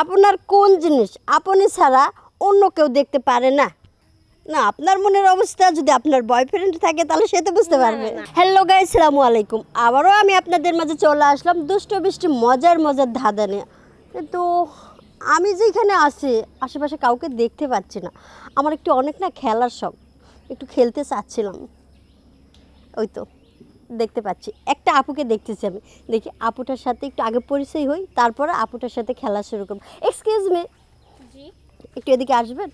আপনার কোন জিনিস আপনি ছাড়া অন্য কেউ দেখতে পারে না? না আপনার মনের অবস্থা যদি আপনার বয়ফ্রেন্ড থাকে তাহলে সে তো বুঝতে পারবে। হ্যালো গাই সালামু আলাইকুম। আবারও আমি আপনাদের মাঝে চলে আসলাম দুষ্ট বৃষ্টি মজার মজার ধাঁধা নিয়ে। কিন্তু আমি যেখানে আছি আশেপাশে কাউকে দেখতে পাচ্ছি না। আমার একটু অনেক না খেলার শখ। একটু খেলতে চাচ্ছিলাম। ওই তো। দেখতে পাচ্ছি। একটা আপুকে দেখতেছি আমি। দেখি আপুটার সাথে একটু আগে পরিচয় হই তারপর আপুটার সাথে খেলা শুরু করব। Excuse me ji. একটু এদিকে আসবেন?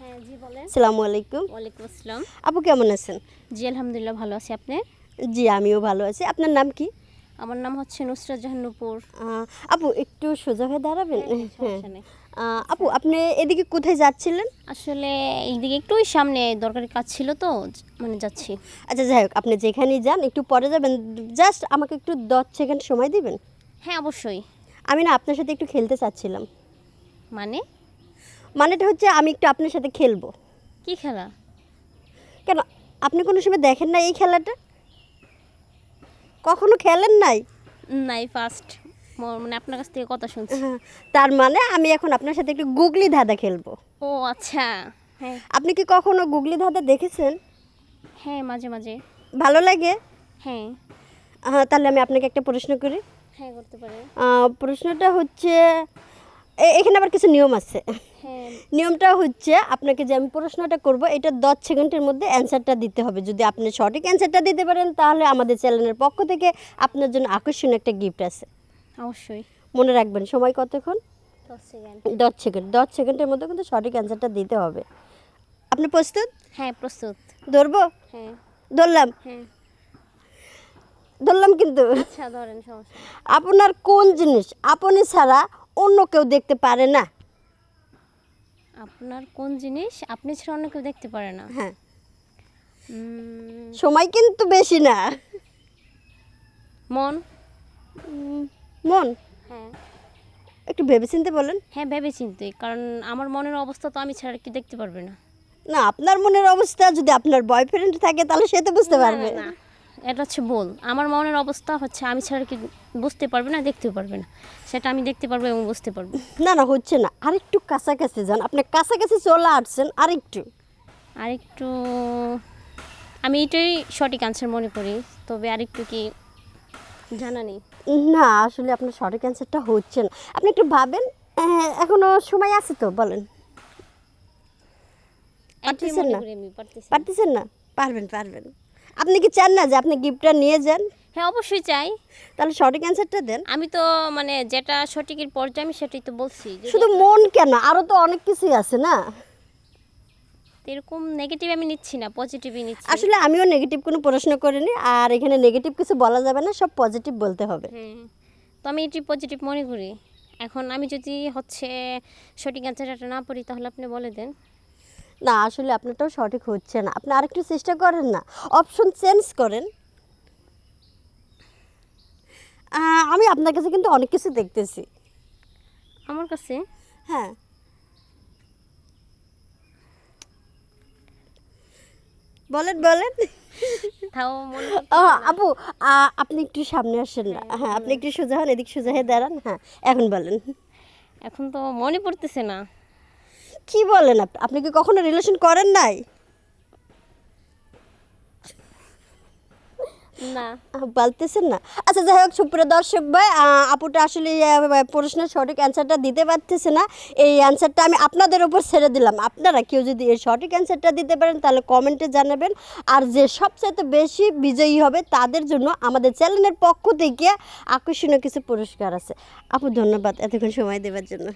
হ্যাঁ জি বলেন। আসসালামু আলাইকুম। ওয়ালাইকুম আসসালাম। আপু কেমন আছেন? জি আলহামদুলিল্লাহ ভালো আছি। আপনি? জি আমিও ভালো আছি। আপনার নাম কি? আমার নাম হচ্ছে নুসরাত জাহান নূপুর আপু একটু সোজা হয়ে দাঁড়াবেন? হ্যাঁ, হ্যাঁ। আপু আপনি এদিকে কোথায় যাচ্ছিলেন? আসলে এইদিকে একটু ওই সামনে দরকারি কাজ ছিল তো মানে যাচ্ছি। আচ্ছা যাই হোক আপনি যেখানেই যান একটু পরে যাবেন। জাস্ট আমাকে একটু দশ সেকেন্ড সময় দিবেন? হ্যাঁ অবশ্যই। আমি না আপনার সাথে একটু খেলতে চাচ্ছিলাম। মানে? মানেটা হচ্ছে আমি একটু আপনার সাথে খেলব। কি খেলা? কেন আপনি কোনো সময় দেখেন না এই খেলাটা? কখনো খেলেন নাই? নাই ফার্স্ট মানে আপনার কাছ থেকে কথা শুনছি। হ্যাঁ, তার মানে আমি এখন আপনার সাথে একটু গুগলি ধাঁধা খেলব। ও আচ্ছা। হ্যাঁ। আপনি কি কখনো গুগলি ধাঁধা দেখেছেন? হ্যাঁ মাঝে মাঝে। ভালো লাগে? হ্যাঁ। আহ, তাহলে আমি আপনাকে একটা প্রশ্ন করি। হ্যাঁ করতে পারে আহ, প্রশ্নটা হচ্ছে এখানে আবার কিছু নিয়ম আছে। হ্যাঁ। নিয়মটা হচ্ছে আপনাকে যে আমি প্রশ্নটা করব এটা দশ সেকেন্ডের মধ্যে অ্যান্সারটা দিতে হবে। যদি আপনি সঠিক অ্যান্সারটা দিতে পারেন তাহলে আমাদের চ্যানেলের পক্ষ থেকে আপনার জন্য আকর্ষণীয় একটা গিফট আছে। অবশ্যই। মনে রাখবেন সময় কতক্ষণ? দশ সেকেন্ড। দশ সেকেন্ড। দশ সেকেন্ডের মধ্যে কিন্তু সঠিক অ্যান্সারটা দিতে হবে। আপনি প্রস্তুত? হ্যাঁ প্রস্তুত। ধরবো? হ্যাঁ। ধরলাম? হ্যাঁ। ধরলাম কিন্তু। আচ্ছা ধরেন সমস্যা আপনার কোন জিনিস আপনি ছাড়া অন্য কেউ দেখতে পারে না? আপনার কোন জিনিস? আপনি ছাড়া অন্য কেউ দেখতে পারে না। হ্যাঁ। সময় কিন্তু বেশি না। মন? মন? হ্যাঁ। একটু ভেবেচিন্তে বলেন। হ্যাঁ ভেবে চিন্তে কারণ আমার মনের অবস্থা তো আমি ছাড়া কি দেখতে পারবে না। না আপনার মনের অবস্থা যদি আপনার বয়ফ্রেন্ড থাকে তাহলে সে তো বুঝতে পারবে। না, এটা হচ্ছে বল আমার মনের অবস্থা হচ্ছে আমি ছাড়া কি বুঝতে পারবে না দেখতেও পারবে না। সেটা আমি দেখতে পারব এবং বুঝতে পারব। না না হচ্ছে না। আরেকটু কাছাকাছি যান। আপনি কাছাকাছি চলে আসছেন আরেকটু। আরেকটু আমি এটাই সঠিক আনসার মনে করি। তবে আরেকটু কি জানা নেই? না আসলে আপনার সঠিক অ্যান্সারটা হচ্ছে না। আপনি একটু ভাবেন এখনও সময় আছে তো বলেন। পারতেছেন না। পারতেছেন না? পারবেন পারবেন। আপনি কি চান না যে আপনি গিফটটা নিয়ে যান? হ্যাঁ অবশ্যই চাই। তাহলে সঠিক অ্যান্সারটা দেন। আমি তো মানে যেটা সঠিকের পর্যায়ে আমি সেটাই তো বলছি। শুধু মন কেন? আরও তো অনেক কিছুই আছে না? এরকম নেগেটিভ আমি নিচ্ছি না পজিটিভই নিচ্ছি। আসলে আমিও নেগেটিভ কোনো প্রশ্ন করিনি আর এখানে নেগেটিভ কিছু বলা যাবে না সব পজিটিভ বলতে হবে। তো আমি এটি পজিটিভ মনে করি। এখন আমি যদি হচ্ছে সঠিক অ্যান্সারটা না পড়ি তাহলে আপনি বলে দেন। না আসলে আপনারটাও সঠিক হচ্ছে না। আপনি আরেকটু চেষ্টা করেন না। অপশন চেঞ্জ করেন। আমি আপনার কাছে কিন্তু অনেক কিছু দেখতেছি। আমার কাছে? হ্যাঁ। বলেন বলেন। আপু আপনি একটু সামনে আসেন না। হ্যাঁ আপনি একটু সোজা হন এদিক সোজা হয়ে দাঁড়ান। হ্যাঁ এখন বলেন। এখন তো মনে পড়তেছে না। কি বলেন আপনি? আপনি কি কখনো রিলেশন করেন নাই? না। বলতেছেন না। আচ্ছা যাই হোক সুপ্রিয় দর্শক ভাই আপুটা আসলে প্রশ্নের সঠিক অ্যান্সারটা দিতে পারতেছে না। এই অ্যান্সারটা আমি আপনাদের উপর ছেড়ে দিলাম। আপনারা কেউ যদি এর সঠিক অ্যান্সারটা দিতে পারেন তাহলে কমেন্টে জানাবেন। আর যে সবচাইতে বেশি বিজয়ী হবে তাদের জন্য আমাদের চ্যানেলের পক্ষ থেকে আকর্ষণীয় কিছু পুরস্কার আছে। আপু ধন্যবাদ এতক্ষণ সময় দেওয়ার জন্য।